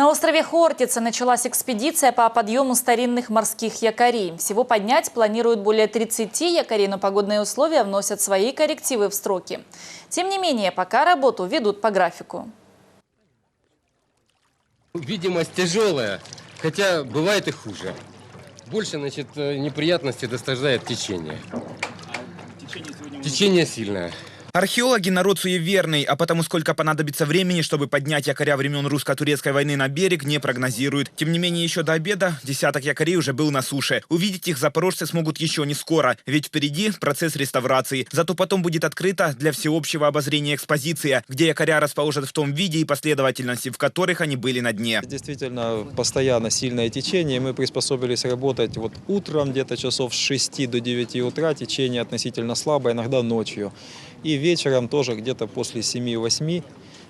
На острове Хортица началась экспедиция по подъему старинных морских якорей. Всего поднять планируют более 30 якорей, но погодные условия вносят свои коррективы в строки. Тем не менее, пока работу ведут по графику. Видимость тяжелая, хотя бывает и хуже. Больше, значит, э, неприятности доставляет течение. Течение сильное. Археологи народ суеверный, а потому сколько понадобится времени, чтобы поднять якоря времен русско-турецкой войны на берег, не прогнозируют. Тем не менее, еще до обеда десяток якорей уже был на суше. Увидеть их запорожцы смогут еще не скоро, ведь впереди процесс реставрации. Зато потом будет открыта для всеобщего обозрения экспозиция, где якоря расположат в том виде и последовательности, в которых они были на дне. Действительно, постоянно сильное течение. Мы приспособились работать вот утром, где-то часов с 6 до 9 утра. Течение относительно слабое, иногда ночью. И вечером тоже где-то после 7-8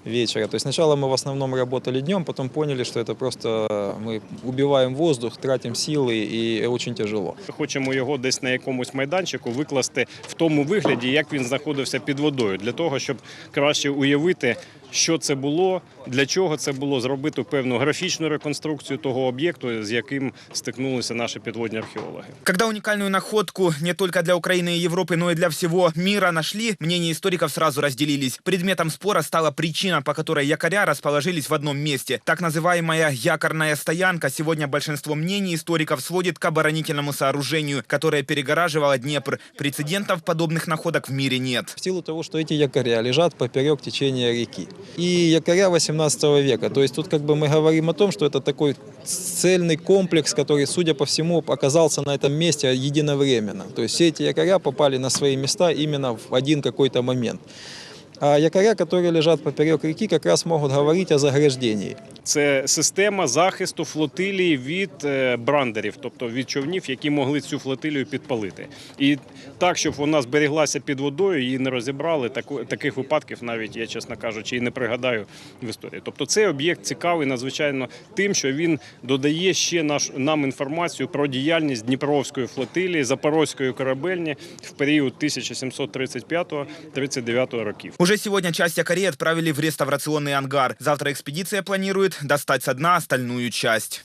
вечера. То есть сначала мы в основном работали днем, потом поняли, что это просто мы убиваем воздух, тратим силы и очень тяжело. Хочемо його десь на якомусь майданчику викласти в тому вигляді, як він знаходився під водою, для того, щоб краще уявити, що це було, для чого це було, зробити певну графічну реконструкцію того об'єкту, з яким стикнулися наші підводні археологи. Когда уникальную находку не только для Украины и Европы, но и для всего мира нашли, мнения историков сразу разделились. Предметом спора стала причина, по которой якоря расположились в одном месте. Так называемая якорная стоянка сегодня большинство мнений историков сводит к оборонительному сооружению, которое перегораживало Днепр. Прецедентов подобных находок в мире нет. В силу того, что эти якоря лежат поперек течения реки. и якоря 18 века. То есть тут как бы мы говорим о том, что это такой цельный комплекс, который, судя по всему, оказался на этом месте единовременно. То есть все эти якоря попали на свои места именно в один какой-то момент. А якоря, которые лежат поперек реки, как раз могут говорить о заграждении. Це система захисту флотилії від е, брандерів, тобто від човнів, які могли цю флотилію підпалити. І так, щоб вона зберіглася під водою, її не розібрали. Таких випадків навіть я, чесно кажучи, і не пригадаю в історії. Тобто цей об'єкт цікавий надзвичайно тим, що він додає ще наш, нам інформацію про діяльність Дніпровської флотилії, Запорозької корабельні в період 1735-39 років. Уже сегодня часть якорей отправили в реставрационный ангар. Завтра экспедиция планирует достать со дна остальную часть.